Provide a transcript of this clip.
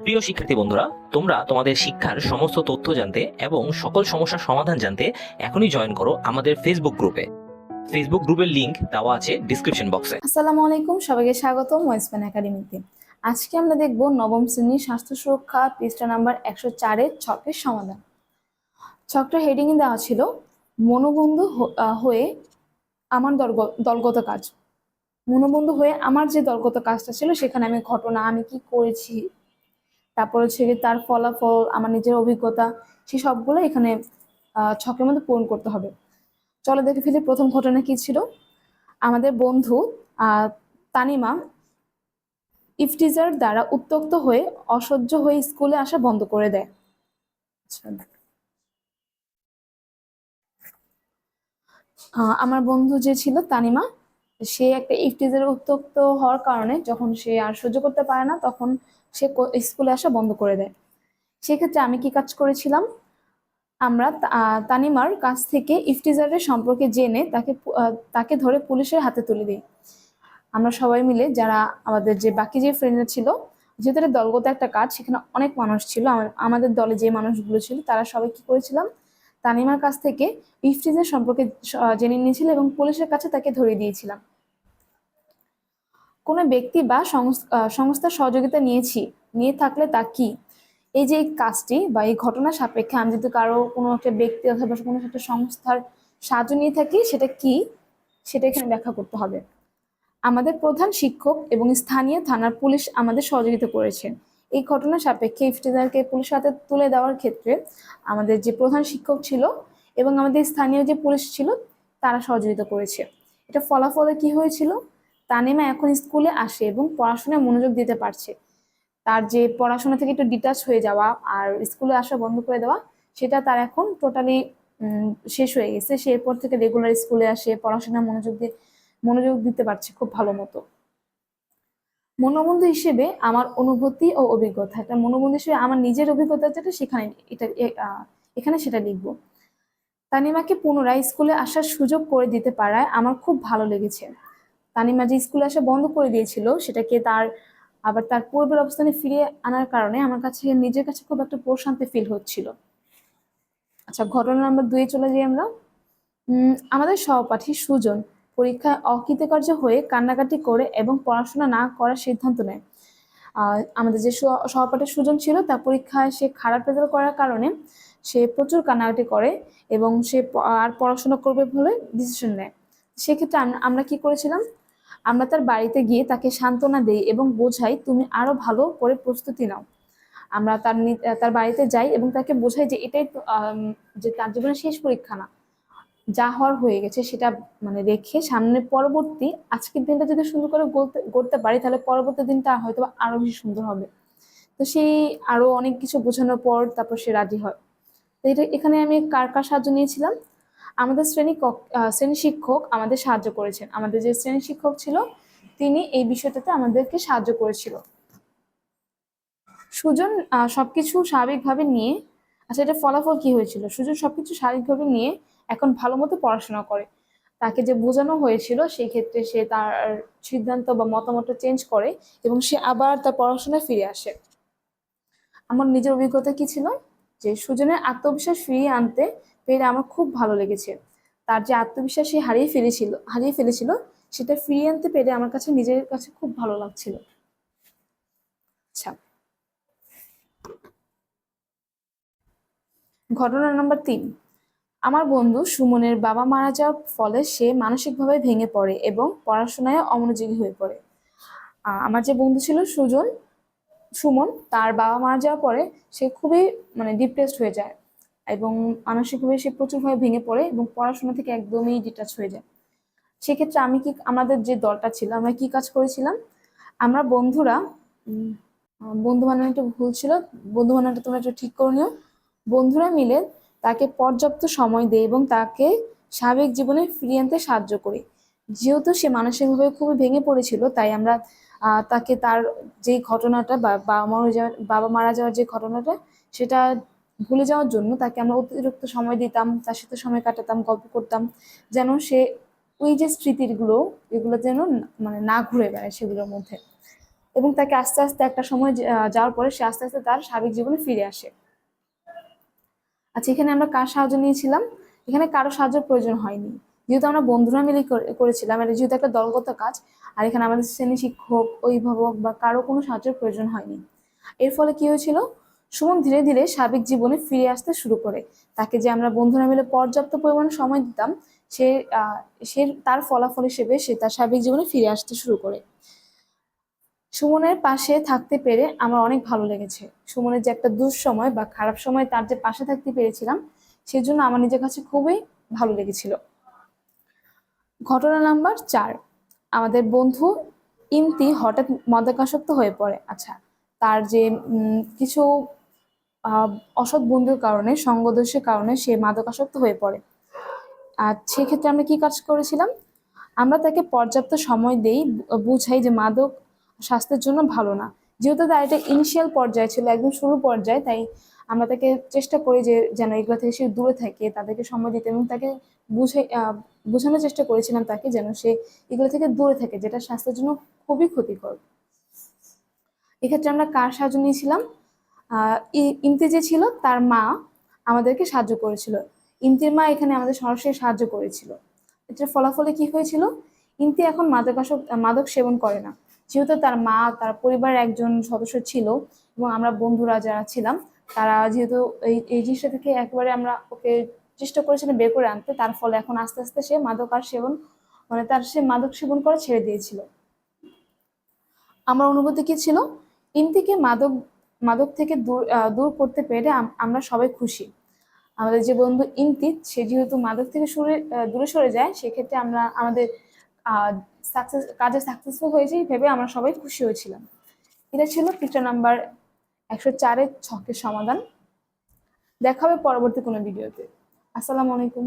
প্রিয় শিক্ষার্থী বন্ধুরা, তোমরা তোমাদের শিক্ষার সমস্ত তথ্য জানতে এবং সকল সমস্যার সমাধান জানতে এখনই জয়েন করো আমাদের ফেসবুক গ্রুপে ফেসবুক গ্রুপের লিংক দেওয়া আছে ডিসক্রিপশন বক্সে আসসালামু আলাইকুম, সবাইকে স্বাগতম ওয়েস্টম্যান একাডেমিতে আজকে আমরা দেখব নবম শ্রেণির স্বাস্থ্য সুরক্ষা পৃষ্ঠা নাম্বার একশো চারের ছকের সমাধান। ছকটা হেডিং দেওয়া ছিল, মনোবন্ধু হয়ে আমার দলগ- দলগত কাজ। মনোবন্ধু হয়ে আমার যে দলগত কাজটা ছিল, সেখানে আমি ঘটনা, আমি কি করেছি তারপর হচ্ছে তার ফলাফল, আমার নিজের অভিজ্ঞতা, সেই সবগুলো এখানে ছকের মধ্যে পূরণ করতে হবে। চলো দেখে ফেলি প্রথম ঘটনা কি ছিল। আমাদের বন্ধু তানিমা ইফটিজার দ্বারা উত্তক্ত হয়ে অসহ্য হয়ে স্কুলে আসা বন্ধ করে দেয়। আচ্ছা। আমার বন্ধু যে ছিল, তানিমা, সে একটা ইফটিজারে উত্তক্ত হওয়ার কারণে যখন সে আর সহ্য করতে পারে না, তখন সে স্কুলে আসা বন্ধ করে দেয়। সেক্ষেত্রে আমি কি কাজ করেছিলাম? আমরা তানিমার কাছ থেকে ইফটিজারের সম্পর্কে জেনে তাকে তাকে ধরে পুলিশের হাতে তুলে দিই। আমরা সবাই মিলে যারা আমাদের যে বাকি যে ফ্রেন্ডরা ছিল, যেহেতু এটা দলগত একটা কাজ, সেখানে অনেক মানুষ ছিল আমাদের দলে যে মানুষগুলো ছিল, তারা সবাই কি করেছিলাম? তানিমার কাছ থেকে ইফটিজার সম্পর্কে জেনে নিয়েছিল এবং পুলিশের কাছে তাকে ধরে দিয়েছিলাম। কোনো ব্যক্তি বা সংস- সংস্থার সহযোগিতা নিয়েছি, নিয়ে থাকলে তা কি? এই যে কাজটি বা এই ঘটনা সাপেক্ষে আমি যদি কারও কোনো একটা ব্যক্তি অথবা কোনো একটা সংস্থার সাহায্য নিয়ে থাকি, সেটা কি? সেটা এখানে ব্যাখ্যা করতে হবে। আমাদের প্রধান শিক্ষক এবং স্থানীয় থানার পুলিশ আমাদের সহযোগিতা করেছে। এই ঘটনা সাপেক্ষে ইফতিজারকে পুলিশ হাতে তুলে দেওয়ার ক্ষেত্রে আমাদের যে প্রধান শিক্ষক ছিল এবং আমাদের স্থানীয় যে পুলিশ ছিল, তারা সহযোগিতা করেছে। এটা ফলাফলে কি হয়েছিল? তানিমা এখন স্কুলে আসে এবং পড়াশোনায় মনোযোগ দিতে পারছে। তার যে পড়াশোনা থেকে একটু ডিটাচ হয়ে যাওয়া আর স্কুলে আসা বন্ধ করে দেওয়া, সেটা তার এখন টোটালি শেষ হয়ে গেছে। সে এরপর থেকে রেগুলার স্কুলে আসে, পড়াশোনায় মনোযোগ দিয়ে, মনোযোগ দিতে পারছে খুব ভালো মতো। মনোবন্ধু হিসেবে আমার অনুভূতি ও অভিজ্ঞতা এটা মনোবন্ধু হিসেবে আমার নিজের অভিজ্ঞতা যেটা সেখানে, এটা এখানে সেটা লিখব। তানিমাকে পুনরায় স্কুলে আসার সুযোগ করে দিতে পারায় আমার খুব ভালো লেগেছে। তানিমা যে স্কুলে আসা বন্ধ করে দিয়েছিল, সেটাকে তার, আবার তার পূর্বের অবস্থানে ফিরিয়ে আনার কারণে আমার কাছে, নিজের কাছে খুব একটা প্রশান্তি ফিল হচ্ছিল। আচ্ছা ঘটনা নাম্বার দুয়ে চলে যাই আমরা। আমাদের সহপাঠী সুজন পরীক্ষায় অকৃতকার্য হয়ে কান্নাকাটি করে এবং পড়াশোনা না করার সিদ্ধান্ত নেয়। আমাদের যে সহপাঠী সুজন ছিল, তার পরীক্ষায় সে খারাপ রেজাল্ট করার কারণে সে প্রচুর কান্নাকাটি করে এবং সে আর পড়াশোনা করবে বলে ডিসিশন নেয়। সেক্ষেত্রে আমরা কি করেছিলাম? আমরা তার বাড়িতে গিয়ে তাকে সান্ত্বনা দেই এবং বোঝাই, তুমি আরও ভালো করে প্রস্তুতি নাও। আমরা তার তার বাড়িতে যাই এবং তাকে বোঝাই যে এটাই যে তার জীবনের শেষ পরীক্ষা না। যা হওয়ার হয়ে গেছে সেটা মানে রেখে সামনে পরবর্তী আজকের দিনটা যদি সুন্দর করে গড়তে পারি, তাহলে পরবর্তী দিনটা হয়তো আরও বেশি সুন্দর হবে। তো সেই আরও অনেক কিছু বোঝানোর পর তারপর সে রাজি হয়। তো এটা এখানে আমি কার কার সাহায্য নিয়েছিলাম? আমাদের শ্রেণি শ্রেণি শিক্ষক আমাদের সাহায্য করেছেন। আমাদের যে শ্রেণি শিক্ষক ছিল, তিনি এই বিষয়টাতে আমাদেরকে সাহায্য করেছিল। সুজন সবকিছু স্বাভাবিকভাবে নিয়ে আচ্ছা এটা ফলাফল কি হয়েছিল? সুজন সবকিছু স্বাভাবিকভাবে নিয়ে এখন ভালো মতো পড়াশোনা করে। তাকে যে বোঝানো হয়েছিল, সেই ক্ষেত্রে সে তার সিদ্ধান্ত বা মতামতটা চেঞ্জ করে এবং সে আবার তার পড়াশোনায় ফিরে আসে। আমার নিজের অভিজ্ঞতা কি ছিল? যে সুজনের আত্মবিশ্বাস ফিরিয়ে আনতে পেরে আমার খুব ভালো লেগেছে। তার যে আত্মবিশ্বাস সে হারিয়ে ফেলেছিল হারিয়ে ফেলেছিল, সেটা ফিরিয়ে আনতে পেরে আমার কাছে নিজের কাছে খুব ভালো লাগছিল। আচ্ছা। ঘটনা নাম্বার তিন। আমার বন্ধু সুমনের বাবা মারা যাওয়ার ফলে সে মানসিকভাবে ভেঙে পড়ে এবং পড়াশোনায় অমনোযোগী হয়ে পড়ে। আমার যে বন্ধু ছিল সুজন সুমন, তার বাবা মারা যাওয়ার পরে সে খুবই মানে ডিপ্রেসড হয়ে যায় এবং মানসিকভাবে সে প্রচুরভাবে ভেঙে পড়ে এবং পড়াশোনা থেকে একদমই ডিটাচ হয়ে যায়। সেক্ষেত্রে আমি কি, আমাদের যে দলটা ছিল, আমরা কি কাজ করেছিলাম? আমরা বন্ধুরা বন্ধু বানানো একটু ভুল ছিল বন্ধু বানানোটা তোমরা একটু ঠিক করে নিও। বন্ধুরা মিলে তাকে পর্যাপ্ত সময় দেয় এবং তাকে স্বাভাবিক জীবনে ফিরিয়ে আনতে সাহায্য করি। যেহেতু সে মানসিকভাবে খুবই ভেঙে পড়েছিল, তাই আমরা তাকে তার যে ঘটনাটা বাবা মারা যাওয়ার বাবা মারা যাওয়ার যে ঘটনাটা, সেটা ভুলে যাওয়ার জন্য তাকে আমরা অতিরিক্ত সময় দিতাম, তার সাথে সময় কাটাতাম, গল্প করতাম, যেন সে ওই যে স্মৃতিগুলো, এগুলো যেন মানে না ঘুরে বেড়ায় সেগুলোর মধ্যে। এবং তাকে আস্তে আস্তে একটা সময় যাওয়ার পরে সে আস্তে আস্তে তার স্বাভাবিক জীবনে ফিরে আসে। আচ্ছা এখানে আমরা কার সাহায্য নিয়েছিলাম? এখানে কারও সাহায্যের প্রয়োজন হয়নি। যেহেতু আমরা বন্ধুরা মিলে করে- করেছিলাম, এটা যেহেতু একটা দলগত কাজ, আর এখানে আমাদের শ্রেণি শিক্ষক, অভিভাবক বা কারও কোনো সাহায্যের প্রয়োজন হয়নি। এর ফলে কি হয়েছিল? সুমন ধীরে ধীরে স্বাভাবিক জীবনে ফিরে আসতে শুরু করে। তাকে যে আমরা বন্ধুরা মিলে পর্যাপ্ত পরিমাণে সময় দিতাম, সে সে তার ফলাফল হিসেবে সে তার স্বাভাবিক জীবনে ফিরে আসতে শুরু করে। সুমনের পাশে থাকতে পেরে আমার অনেক ভালো লেগেছে। সুমনের যে একটা দুঃসময় বা খারাপ সময় তার যে পাশে থাকতে পেরেছিলাম, সেজন্য আমার নিজের কাছে খুবই ভালো লেগেছিল। ঘটনা নাম্বার চার। আমাদের বন্ধু ইমতি হঠাৎ মাদকাসক্ত হয়ে পড়ে। আচ্ছা তার যে কিছু অসৎ বন্ধুর কারণে, সঙ্গদোষের কারণে সে মাদকাসক্ত হয়ে পড়ে। আর সেক্ষেত্রে আমরা কি কাজ করেছিলাম? আমরা তাকে পর্যাপ্ত সময় দেই বুঝাই যে মাদক স্বাস্থ্যের জন্য ভালো না। যেহেতু তার এটা ইনিশিয়াল পর্যায়ে ছিল, একদম শুরু পর্যায়ে, তাই আমরা তাকে চেষ্টা করি যে যেন এগুলো থেকে সে দূরে থাকে, তাদেরকে সময় দিতে এবং তাকে বুঝে বোঝানোর চেষ্টা করেছিলাম তাকে যেন সে এগুলো থেকে দূরে থাকে, যেটা স্বাস্থ্যের জন্য খুবই ক্ষতিকর। এক্ষেত্রে আমরা কার সাহায্য নিয়েছিলাম? ইমতি যে ছিল তার মা আমাদেরকে সাহায্য করেছিল। ইমতির মা এখানে আমাদের সরাসরি সাহায্য করেছিল। এটার ফলাফলে কি হয়েছিল? ইমতি এখন মাদকাসক মাদক সেবন করে না। যেহেতু তার মা, তার পরিবারের একজন সদস্য ছিল এবং আমরা বন্ধুরা যারা ছিলাম তারা যেহেতু এই এই জিনিসটা থেকে একবারে আমরা ওকে চেষ্টা করেছিলাম বের করে আনতে, তার ফলে এখন আস্তে আস্তে সে মাদক আর সেবন মানে তার সে মাদক সেবন করা ছেড়ে দিয়েছিল। আমার অনুভূতি কি ছিল? ইমতিকে মাদক মাদক থেকে দূর দূর করতে পেরে আমরা সবাই খুশি। আমাদের যে বন্ধু ইমতিত সে যেহেতু মাদক থেকে সরে দূরে সরে যায়, সেক্ষেত্রে আমরা, আমাদের সাকসেস কাজে সাকসেসফুল হয়েছে ভেবে আমরা সবাই খুশি হয়েছিলাম। এটা ছিল পিকচার নাম্বার একশো চারের ছকের সমাধান দেখা হবে পরবর্তী কোনো ভিডিওতে। আসসালামু আলাইকুম।